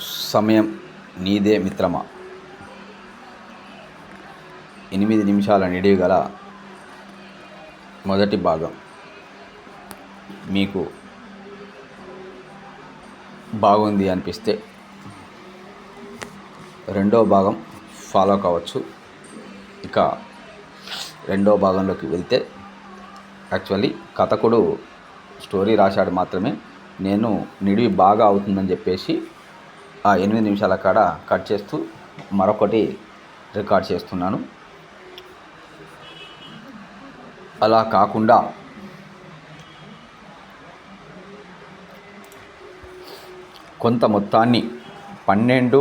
సమయం నీదే మిత్రమా? ఎనిమిది నిమిషాల నిడివి గల మొదటి భాగం. మీకు బాగుంది అనిపిస్తే రెండో భాగం ఫాలో కావచ్చు. ఇక రెండో భాగంలోకి వెళ్తే యాక్చువల్లీ కథకుడు స్టోరీ రాశాడు మాత్రమే. నేను నిడివి బాగా అవుతుందని చెప్పేసి ఆ ఎనిమిది నిమిషాల కాడ కట్ చేస్తూ మరొకటి రికార్డ్ చేస్తున్నాను. అలా కాకుండా కొంత మొత్తాన్ని పన్నెండు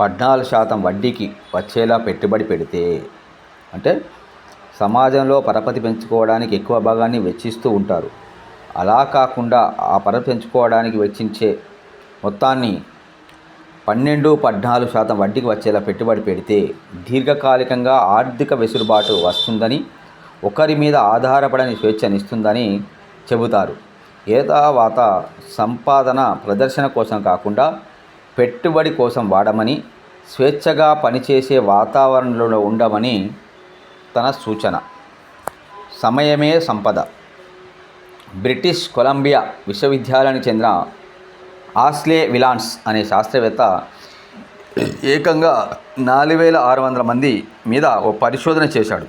పద్నాలుగు శాతం వడ్డీకి వచ్చేలా పెట్టుబడి పెడితే అంటే సమాజంలో పరపతి పెంచుకోవడానికి ఎక్కువ భాగాన్ని వెచ్చిస్తూ ఉంటారు. అలా కాకుండా ఆ పరపతి పెంచుకోవడానికి వెచ్చించే మొత్తాన్ని పన్నెండు పద్నాలుగు శాతం వడ్డీకి వచ్చేలా పెట్టుబడి పెడితే దీర్ఘకాలికంగా ఆర్థిక వెసులుబాటు వస్తుందని ఒకరి మీద ఆధారపడని స్వేచ్ఛనిస్తుందని చెబుతారు. ఏతావాత సంపాదన ప్రదర్శన కోసం కాకుండా పెట్టుబడి కోసం వాడమని స్వేచ్ఛగా పనిచేసే వాతావరణంలో ఉండమని తన సూచన. సమయమే సంపద. బ్రిటిష్ కొలంబియా విశ్వవిద్యాలయానికి చెందిన ఆస్లే విలాన్స్ అనే శాస్త్రవేత్త ఏకంగా నాలుగు వేల ఆరు వందల మంది మీద ఓ పరిశోధన చేశాడు.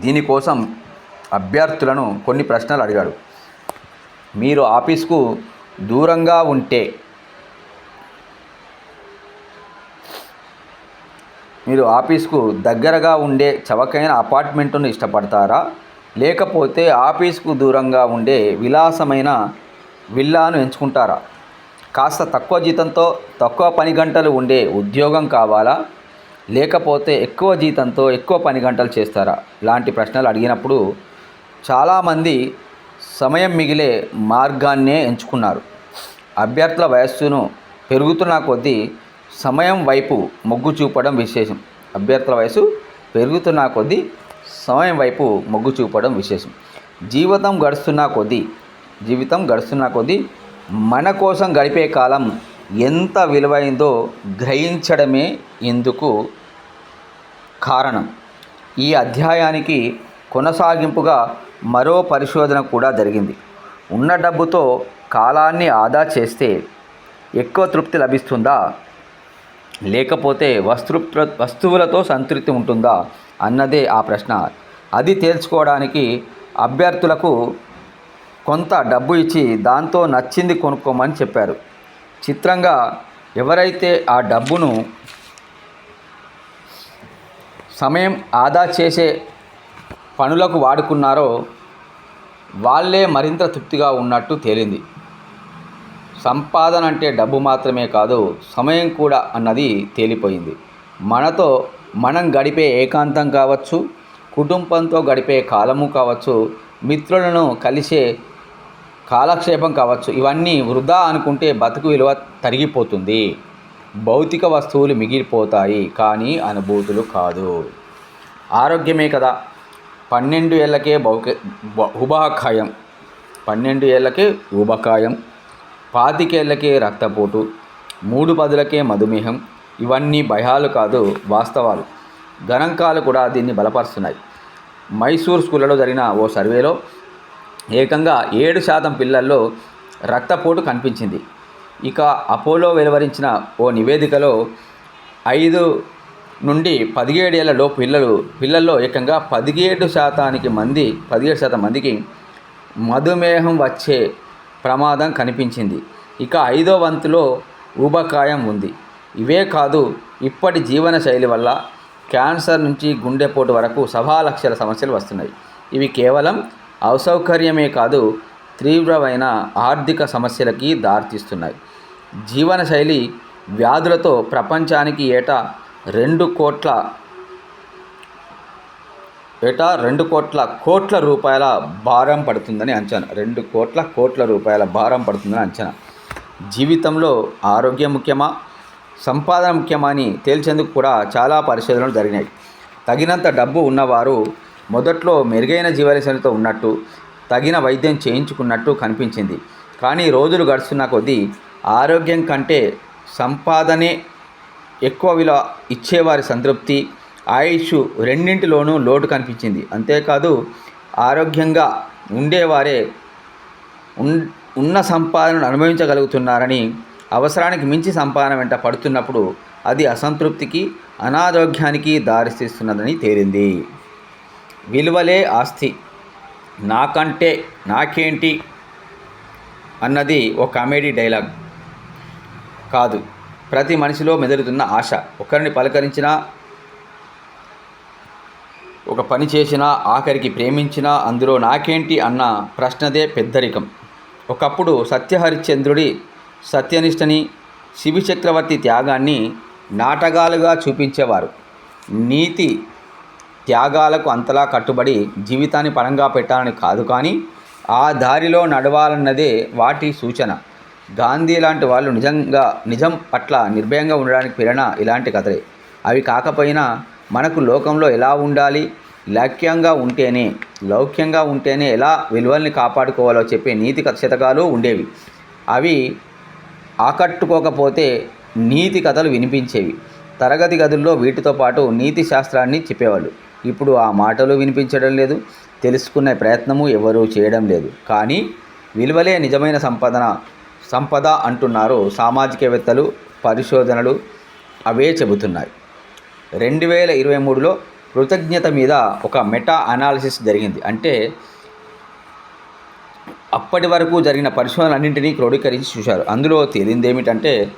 దీనికోసం అభ్యర్థులను కొన్ని ప్రశ్నలు అడిగాడు. మీరు ఆఫీస్కు దూరంగా ఉంటే మీరు ఆఫీస్కు దగ్గరగా ఉండే చవకైన అపార్ట్మెంటును ఇష్టపడతారా? లేకపోతే ఆఫీస్కు దూరంగా ఉండే విలాసమైన విల్లాను ఎంచుకుంటారా? కాస్త తక్కువ జీతంతో తక్కువ పని గంటలు ఉండే ఉద్యోగం కావాలా? లేకపోతే ఎక్కువ జీతంతో ఎక్కువ పని గంటలు చేస్తారా? లాంటి ప్రశ్నలు అడిగినప్పుడు చాలామంది సమయం మిగిలే మార్గాన్నే ఎంచుకున్నారు. అభ్యర్థుల వయస్సును పెరుగుతున్న కొద్దీ సమయం వైపు మొగ్గు చూపడం విశేషం. అభ్యర్థుల వయసు పెరుగుతున్న కొద్దీ సమయం వైపు మొగ్గు చూపడం విశేషం. జీవితం గడుస్తున్న కొద్దీ జీవితం గడుస్తున్న కొద్దీ మన కోసం గడిపే కాలం ఎంత విలువైందో గ్రహించడమే ఇందుకు కారణం. ఈ అధ్యాయానికి కొనసాగింపుగా మరో పరిశోధన కూడా జరిగింది. ఉన్న డబ్బుతో కాలాన్ని ఆదా చేస్తే ఎక్కువ తృప్తి లభిస్తుందా? లేకపోతే వస్తు వస్తువులతో సంతృప్తి ఉంటుందా? అన్నదే ఆ ప్రశ్న. అది తేల్చుకోవడానికి అభ్యర్థులకు కొంత డబ్బు ఇచ్చి దాంతో నచ్చింది కొనుక్కోమని చెప్పారు. చిత్రంగా ఎవరైతే ఆ డబ్బును సమయం ఆదా చేసే పనులకు వాడుకున్నారో వాళ్ళే మరింత తృప్తిగా ఉన్నట్టు తేలింది. సంపాదన అంటే డబ్బు మాత్రమే కాదు సమయం కూడా అన్నది తేలిపోయింది. మనతో మనం గడిపే ఏకాంతం కావచ్చు కుటుంబంతో గడిపే కాలము కావచ్చు మిత్రులను కలిసే కాలక్షేపం కావచ్చు. ఇవన్నీ వృధా అనుకుంటే బతుకు విలువ తరిగిపోతుంది. భౌతిక వస్తువులు మిగిలిపోతాయి కానీ అనుభూతులు కాదు. ఆరోగ్యమే కదా. పన్నెండు ఏళ్ళకే బౌక ఉభాకాయం. పన్నెండు ఏళ్ళకే ఉభకాయం. పాతికేళ్ళకే రక్తపోటు. మూడు పదులకే మధుమేహం. ఇవన్నీ భయాలు కాదు వాస్తవాలు. గణాంకాలు కూడా దీన్ని బలపరుస్తున్నాయి. మైసూర్ స్కూళ్ళలో జరిగిన ఓ సర్వేలో ఏకంగా ఏడు శాతం పిల్లల్లో రక్తపోటు కనిపించింది. ఇక అపోలో వెలువరించిన ఓ నివేదికలో ఐదు నుండి పదిహేడేళ్ళలో పిల్లలు పిల్లల్లో ఏకంగా పదిహేడు శాతానికి మంది పదిహేడు శాతం మందికి మధుమేహం వచ్చే ప్రమాదం కనిపించింది. ఇక ఐదో వంతులో ఊబకాయం ఉంది. ఇవే కాదు ఇప్పటి జీవన శైలి వల్ల క్యాన్సర్ నుంచి గుండెపోటు వరకు సభా లక్షల సమస్యలు వస్తున్నాయి. ఇవి కేవలం అసౌకర్యమే కాదు తీవ్రమైన ఆర్థిక సమస్యలకి దారితీస్తున్నాయి. జీవనశైలి వ్యాధులతో ప్రపంచానికి ఏటా రెండు కోట్ల ఏటా రెండు కోట్ల కోట్ల రూపాయల భారం పడుతుందని అంచనా. రెండు కోట్ల కోట్ల రూపాయల భారం పడుతుందని అంచనా. జీవితంలో ఆరోగ్యం ముఖ్యమా? సంపాదన ముఖ్యమా అని తేల్చేందుకు కూడా చాలా పరిశోధనలు జరిగినాయి. తగినంత డబ్బు ఉన్నవారు మొదట్లో మెరుగైన జీవశైలితో ఉన్నట్టు తగిన వైద్యం చేయించుకున్నట్టు కనిపించింది. కానీ రోజులు గడుస్తున్న కొద్దీ ఆరోగ్యం కంటే సంపాదనే ఎక్కువ విలువ ఇచ్చేవారి సంతృప్తి ఆయుష్ రెండింటిలోనూ లోటు కనిపించింది. అంతేకాదు ఆరోగ్యంగా ఉండేవారే ఉన్ ఉన్న సంపాదనను అనుభవించగలుగుతున్నారని అవసరానికి మించి సంపాదన వెంట పడుతున్నప్పుడు అది అసంతృప్తికి అనారోగ్యానికి దారితీస్తున్నదని తేలింది. విలువలే ఆస్తి. నాకంటే నాకేంటి అన్నది ఒక కామెడీ డైలాగ్. కాదు ప్రతి మనిషిలో మెదులుతున్న ఆశ. ఒకరిని పలకరించినా ఒక పని చేసినా ఆఖరికి ప్రేమించినా అందులో నాకేంటి అన్న ప్రశ్నదే పెద్దరికం. ఒకప్పుడు సత్యహరిశ్చంద్రుడి సత్యనిష్టని శివచక్రవర్తి త్యాగాన్ని నాటకాలుగా చూపించేవారు. నీతి త్యాగాలకు అంతలా కట్టుబడి జీవితాన్ని పరంగా పెట్టాలని కాదు కానీ ఆ దారిలో నడవాలన్నదే వాటి సూచన. గాంధీ లాంటి వాళ్ళు నిజంగా నిజం పట్ల నిర్భయంగా ఉండడానికి ప్రేరణ ఇలాంటి కథలే. అవి కాకపోయినా మనకు లోకంలో ఎలా ఉండాలి లౌక్యంగా ఉంటేనే లౌక్యంగా ఉంటేనే ఎలా విలువల్ని కాపాడుకోవాలో చెప్పే నీతి శతకాలు ఉండేవి. అవి ఆకట్టుకోకపోతే నీతి కథలు వినిపించేవి. తరగతి గదుల్లో వీటితో పాటు నీతి శాస్త్రాన్ని చెప్పేవాళ్ళు. ఇప్పుడు ఆ మాటలు వినిపించడం లేదు తెలుసుకునే ప్రయత్నము ఎవరూ చేయడం లేదు. కానీ విలువలే నిజమైన సంపదన సంపద అంటున్నారు సామాజికవేత్తలు పరిశోధనలు అవే చెబుతున్నాయి. రెండు వేల ఇరవై మూడులో కృతజ్ఞత మీద ఒక మెటా అనాలిసిస్ జరిగింది. అంటే అప్పటి వరకు జరిగిన పరిశోధనలన్నింటినీ క్రోడీకరించి చూశారు. అందులో తేలింది ఏమిటంటే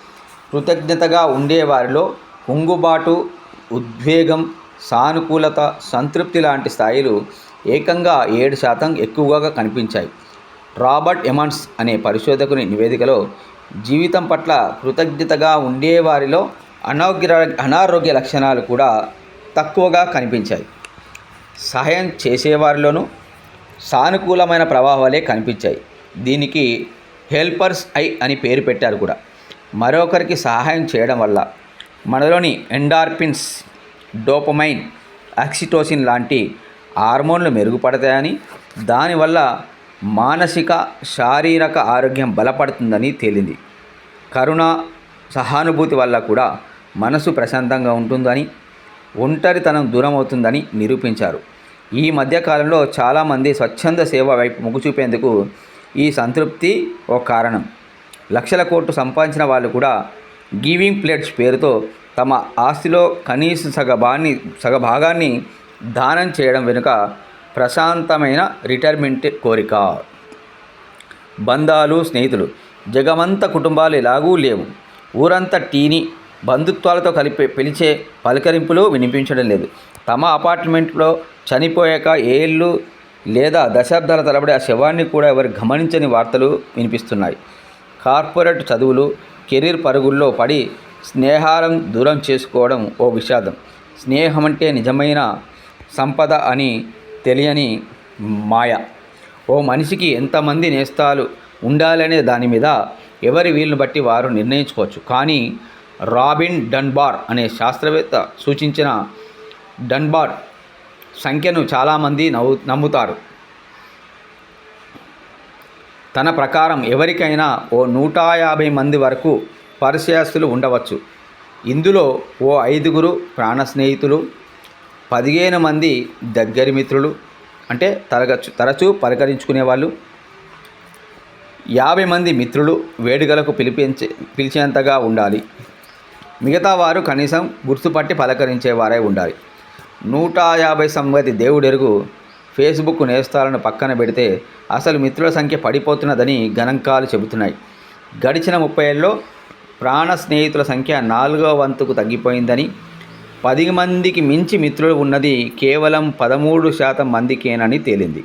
కృతజ్ఞతగా ఉండేవారిలో కుంగుబాటు ఉద్వేగం సానుకూలత సంతృప్తి లాంటి స్థాయిలు ఏకంగా ఏడు శాతం ఎక్కువగా కనిపించాయి. రాబర్ట్ ఎమన్స్ అనే పరిశోధకుని నివేదికలో జీవితం పట్ల కృతజ్ఞతగా ఉండేవారిలో అనారోగ్య అనారోగ్య లక్షణాలు కూడా తక్కువగా కనిపించాయి. సహాయం చేసేవారిలోనూ సానుకూలమైన ప్రభావాలే కనిపించాయి. దీనికి హెల్పర్స్ ఐ అని పేరు పెట్టారు కూడా. మరొకరికి సహాయం చేయడం వల్ల మనలోని ఎండార్పిన్స్ డోపమైన్ ఆక్సిటోసిన్ లాంటి హార్మోన్లు మెరుగుపడతాయని దానివల్ల మానసిక శారీరక ఆరోగ్యం బలపడుతుందని తేలింది. కరుణ సహానుభూతి వల్ల కూడా మనసు ప్రశాంతంగా ఉంటుందని ఒంటరితనం దూరం అవుతుందని నిరూపించారు. ఈ మధ్యకాలంలో చాలామంది స్వచ్ఛంద సేవ వైపు మొగ్గు చూపేందుకు ఈ సంతృప్తి ఒక కారణం. లక్షల కోట్లు సంపాదించిన వాళ్ళు కూడా గివింగ్ ప్లేట్స్ పేరుతో తమ ఆస్తిలో కనీస సగభాన్ని సగభాగాన్ని దానం చేయడం వెనుక ప్రశాంతమైన రిటైర్మెంట్ కోరిక. బంధాలు స్నేహితులు జగమంత కుటుంబాలు ఎలాగూ లేవు. ఊరంతా టీని బంధుత్వాలతో కలిపి పిలిచే పలకరింపులు వినిపించడం లేదు. తమ అపార్ట్మెంట్లో చనిపోయాక ఏళ్ళు లేదా దశాబ్దాల తరబడి ఆ శవాన్ని కూడా ఎవరు గమనించని వార్తలు వినిపిస్తున్నాయి. కార్పొరేట్ చదువులు కెరీర్ పరుగుల్లో పడి స్నేహాలను దూరం చేసుకోవడం ఓ విషాదం. స్నేహం అంటే నిజమైన సంపద అని తెలియని మాయ. ఓ మనిషికి ఎంతమంది నేస్తాలు ఉండాలనే దాని మీద ఎవరి వీలును బట్టి వారు నిర్ణయించుకోవచ్చు. కానీ రాబిన్ డన్బార్ అనే శాస్త్రవేత్త సూచించిన డన్బార్ సంఖ్యను చాలామంది నవ్వు నమ్ముతారు. తన ప్రకారం ఎవరికైనా ఓ నూట యాభై మంది వరకు పరిచయస్తులు ఉండవచ్చు. ఇందులో ఓ ఐదుగురు ప్రాణ స్నేహితులు పదిహేను మంది దగ్గరి మిత్రులు అంటే తరగచ్చు తరచూ పరికరించుకునే వాళ్ళు యాభై మంది మిత్రులు వేడుకలకు పిలిపించే పిలిచేంతగా ఉండాలి. మిగతా వారు కనీసం గుర్తుపట్టి పలకరించేవారై ఉండాలి. నూట యాభై సంగతి దేవుడెరుగు ఫేస్బుక్ నేస్తాలను పక్కన పెడితే అసలు మిత్రుల సంఖ్య పడిపోతున్నదని గణాంకాలు చెబుతున్నాయి. గడిచిన ముప్పై ఏళ్ళలో ప్రాణ స్నేహితుల సంఖ్య నాలుగో వంతుకు తగ్గిపోయిందని. పది మందికి మించి మిత్రులు ఉన్నది కేవలం పదమూడు శాతం మందికేనని తేలింది.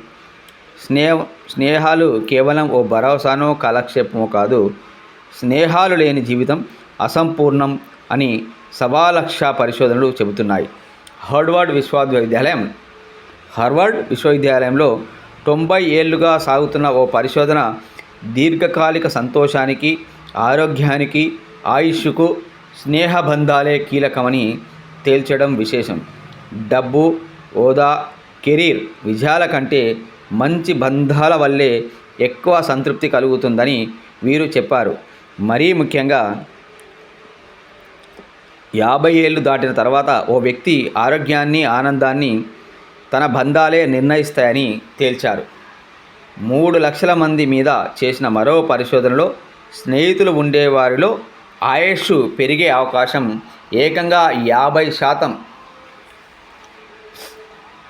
స్నేహ స్నేహాలు కేవలం ఓ భరోసానో కాలక్షేపమో కాదు స్నేహాలు లేని జీవితం అసంపూర్ణం అని సవాలక్ష పరిశోధనలు చెబుతున్నాయి. హార్వర్డ్ విశ్వవిద్యాలయం హార్వర్డ్ విశ్వవిద్యాలయంలో తొంభై ఏళ్ళుగా సాగుతున్న ఓ పరిశోధన దీర్ఘకాలిక సంతోషానికి ఆరోగ్యానికి ఆయుష్కు స్నేహబంధాలే కీలకమని తేల్చడం విశేషం. డబ్బు హోదా కెరీర్ విజయాల కంటే మంచి బంధాల వల్లే ఎక్కువ సంతృప్తి కలుగుతుందని వీరు చెప్పారు. మరీ ముఖ్యంగా యాభై ఏళ్ళు దాటిన తర్వాత ఓ వ్యక్తి ఆరోగ్యాన్ని ఆనందాన్ని తన బంధాలే నిర్ణయిస్తాయని తేల్చారు. మూడు లక్షల మంది మీద చేసిన మరో పరిశోధనలో స్నేహితులు ఉండేవారిలో ఆయుష్ పెరిగే అవకాశం ఏకంగా యాభై శాతం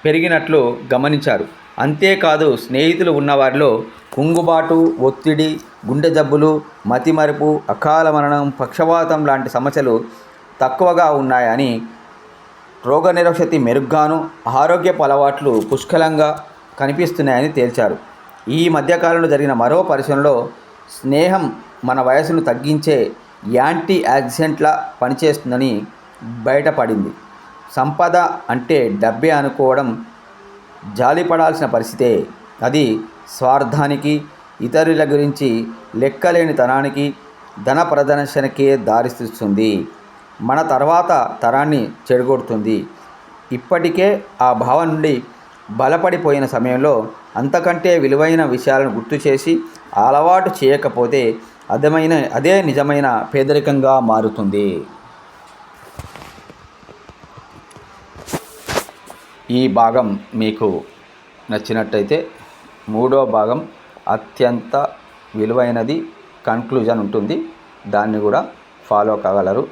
పెరిగినట్లు గమనించారు. అంతేకాదు స్నేహితులు ఉన్నవారిలో కుంగుబాటు ఒత్తిడి గుండె జబ్బులు మతిమరుపు అకాల మరణం పక్షవాతం లాంటి సమస్యలు తక్కువగా ఉన్నాయని రోగనిరోధశక్తి మెరుగ్గాను ఆరోగ్యపు అలవాట్లు పుష్కలంగా కనిపిస్తున్నాయని తేల్చారు. ఈ మధ్యకాలంలో జరిగిన మరో పరిశీలనలో స్నేహం మన వయసును తగ్గించే యాంటీ యాక్సిడెంట్లా పనిచేస్తుందని బయటపడింది. సంపద అంటే డబ్బే అనుకోవడం జాలిపడాల్సిన పరిస్థితే అది స్వార్థానికి ఇతరుల గురించి లెక్కలేని తనానికి ధన ప్రదర్శనకే దారితీస్తుంది మన తర్వాత తరాన్ని చెడగొడుతుంది. ఇప్పటికే ఆ భావం నుండి బలపడిపోయిన సమయంలో అంతకంటే విలువైన విషయాలను గుర్తు చేసి అలవాటు చేయకపోతే అదమైన అదే నిజమైన పేదరికంగా మారుతుంది. ఈ భాగం మీకు నచ్చినట్టయితే మూడో భాగం అత్యంత విలువైనది కన్క్లూజన్ ఉంటుంది. దాన్ని కూడా ఫాలో కాగలరు.